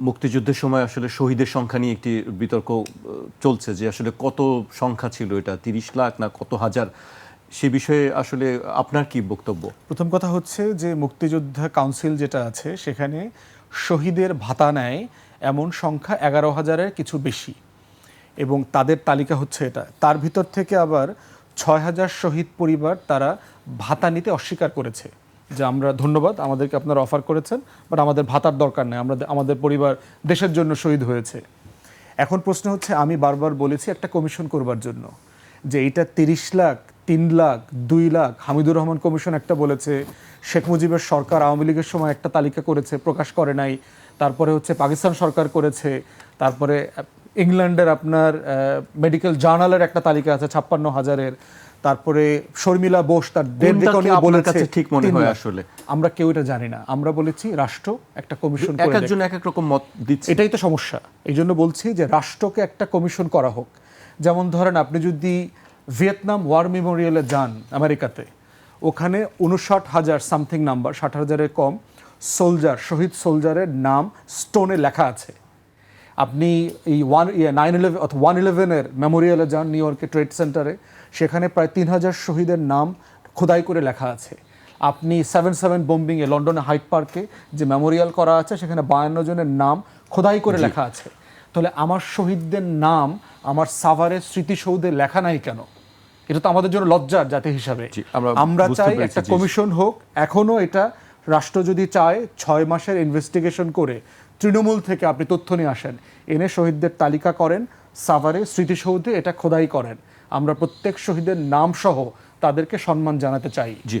মুক্তিযুদ্ধের সময় আসলে শহীদের সংখ্যা নিয়ে একটি বিতর্ক চলছে যে আসলে কত সংখ্যা ছিল এটা, তিরিশ লাখ না কত হাজার? সে বিষয়ে আসলে আপনার কি বক্তব্য? প্রথম কথা হচ্ছে যে মুক্তিযোদ্ধা কাউন্সিল যেটা আছে, সেখানে শহীদের ভাতা নেয় এমন সংখ্যা এগারো হাজারের কিছু বেশি। এবং তাদের তালিকা হচ্ছে এটা। তার ভিতর থেকে আবার ছয় হাজার শহীদ পরিবার তারা ভাতা নিতে অস্বীকার করেছে। যে আমরা ধন্যবাদ, আমাদেরকে আপনারা অফার করেছেন বাট আমাদের ভাতার দরকার নেই, আমরা আমাদের পরিবার দেশের জন্য শহীদ হয়েছে। এখন প্রশ্ন হচ্ছে, আমি বারবার বলেছি একটা কমিশন করবার জন্য, যে এইটা তিরিশ লাখ, তিন লাখ, দুই লাখ, হামিদুর রহমান কমিশন একটা বলেছে, শেখ মুজিবের সরকার আওয়ামী লীগের সময় একটা তালিকা করেছে, প্রকাশ করে নাই, তারপরে হচ্ছে পাকিস্তান সরকার করেছে, তারপরে ইংল্যান্ডের আপনার মেডিকেল জার্নালের একটা তালিকা আছে, ছাপ্পান্ন হাজারের তারপরে শর্মিলা বোস তার ডেড রেকর্ডিং বলেছে ঠিক মনে হয় আসলে? আমরা কেউ এটা জানি না। আমরা বলেছি রাষ্ট্র একটা কমিশন এক একজন এক এক রকম মত দিচ্ছে। এটাই তো সমস্যা। এই জন্য বলছি যে রাষ্ট্রকে একটা কমিশন করা হোক। যেমন ধরেন আপনি যদি ভিয়েতনাম ওয়ার মেমোরিয়ালে যান আমেরিকাতে ওখানে উনষাট হাজার সামথিং নাম্বার ষাট হাজারের কম সোলজার শহীদ সোলজারের নাম স্টোনে লেখা আছে। আপনি এই ওয়ান নাইন ইলেভেন অথবা ওয়ান ইলেভেনের মেমোরিয়ালে যান নিউ ইয়র্কের ট্রেড সেন্টারে সেখানে প্রায় তিন হাজার শহীদের নাম খোদাই করে লেখা আছে। আপনি সেভেন সেভেন বোম্বিংয়ে লন্ডনে হাইট পার্কে যে মেমোরিয়াল করা আছে সেখানে বায়ান্ন জনের নাম খোদাই করে লেখা আছে। তাহলে আমার শহীদদের নাম আমার সাভারের স্মৃতিসৌধে লেখা নাই কেন? এটা তো আমাদের জন্য লজ্জার জাতি হিসাবে। আমরা আমরা চাই একটা কমিশন হোক এখনও এটা রাষ্ট্র যদি চায় ছয় মাসের ইনভেস্টিগেশন করে তৃণমূল থেকে আপনি তথ্য নিয়ে আসেন। এনে শহীদদের তালিকা করেন, সাভারে স্মৃতিসৌধে এটা খোদাই করেন। আমরা প্রত্যেক শহীদের নাম সহ তাদেরকে সম্মান জানাতে চাই। জি।